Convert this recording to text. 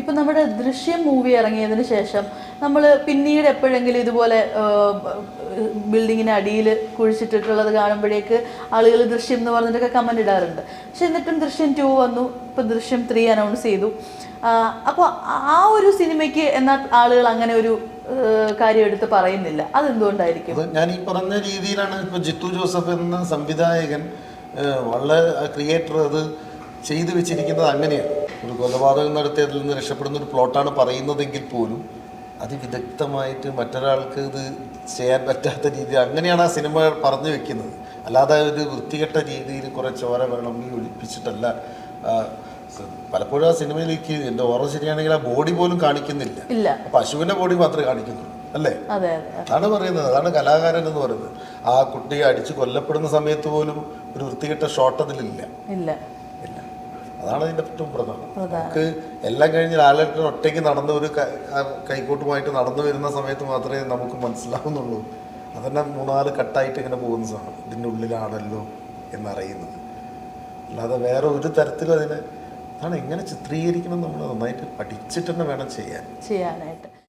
ഇപ്പൊ നമ്മുടെ ദൃശ്യം മൂവി ഇറങ്ങിയതിന് ശേഷം നമ്മൾ പിന്നീട് എപ്പോഴെങ്കിലും ഇതുപോലെ ബിൽഡിങ്ങിന് അടിയിൽ കുഴിച്ചിട്ടിട്ടുള്ളത് കാണുമ്പോഴേക്ക് ആളുകൾ ദൃശ്യം എന്ന് പറഞ്ഞിട്ടൊക്കെ കമന്റ് ഇടാറുണ്ട്. പക്ഷെ എന്നിട്ടും ദൃശ്യം ടു വന്നു ഇപ്പം ദൃശ്യം ത്രീ അനൗൺസ് ചെയ്തു. അപ്പോൾ ആ ഒരു സിനിമയ്ക്ക് എന്നാൽ ആളുകൾ അങ്ങനെ ഒരു കാര്യം എടുത്ത് പറയുന്നില്ല. അതെന്തുകൊണ്ടായിരിക്കും? ഞാൻ ഈ പറഞ്ഞ രീതിയിലാണ് ഇപ്പോൾ ജിത്തു ജോസഫ് എന്ന സംവിധായകൻ വളരെ ക്രിയേറ്റർ അത് ചെയ്തു വെച്ചിരിക്കുന്നത് അങ്ങനെയാണ്. ഒരു കൊലപാതകം നടത്തി അതിൽ നിന്ന് രക്ഷപ്പെടുന്ന ഒരു പ്ലോട്ടാണ് പറയുന്നതെങ്കിൽ പോലും അതിവിദഗ്ധമായിട്ട് മറ്റൊരാൾക്ക് ഇത് ചെയ്യാൻ പറ്റാത്ത രീതി അങ്ങനെയാണ് ആ സിനിമ പറഞ്ഞു വെക്കുന്നത്. അല്ലാതെ ഒരു വൃത്തികെട്ട രീതിയിൽ കുറേ ചോര വെള്ളം ഈ ഒളിപ്പിച്ചിട്ടല്ല പലപ്പോഴും ആ സിനിമയിലേക്ക് എന്റെ ഓർമ്മ ശരിയാണെങ്കിൽ ആ ബോഡി പോലും കാണിക്കുന്നില്ല. ഇല്ല. പശുവിന്റെ ബോഡി മാത്രമേ കാണിക്കുന്നുള്ളൂ അല്ലേ? അതെ അതെ അതാണ് പറയുന്നത്. അതാണ് കലാകാരൻ എന്ന് പറയുന്നത്. ആ കുട്ടി അടിച്ച് കൊല്ലപ്പെടുന്ന സമയത്ത് പോലും ഒരു വൃത്തികെട്ട ഷോട്ട് അതിലില്ല. അതാണ് അതിന്റെ ഏറ്റവും പ്രധാനം. പ്രധാനം. നമുക്ക് എല്ലാം കഴിഞ്ഞ് ലാലേട്ടൻ ഒറ്റയ്ക്ക് നടന്ന് ഒരു കൈക്കോട്ടുമായിട്ട് നടന്നു വരുന്ന സമയത്ത് മാത്രമേ നമുക്ക് മനസ്സിലാവുന്നുള്ളൂ. അതന്നെ മൂന്നാൽ കട്ടായിട്ട് ഇങ്ങനെ പോകുന്ന സാധനം. ഇതിന്റെ ഉള്ളിലാണല്ലോ എന്നറിയുന്നത്. അല്ലാതെ വേറെ ഒരു തരത്തിലും അതിനെ അതാണ് എങ്ങനെ ചിത്രീകരിക്കണം നമ്മൾ നന്നായിട്ട് പഠിച്ചിട്ട് തന്നെ വേണം ചെയ്യാൻ. ചെയ്യാനായിട്ട്.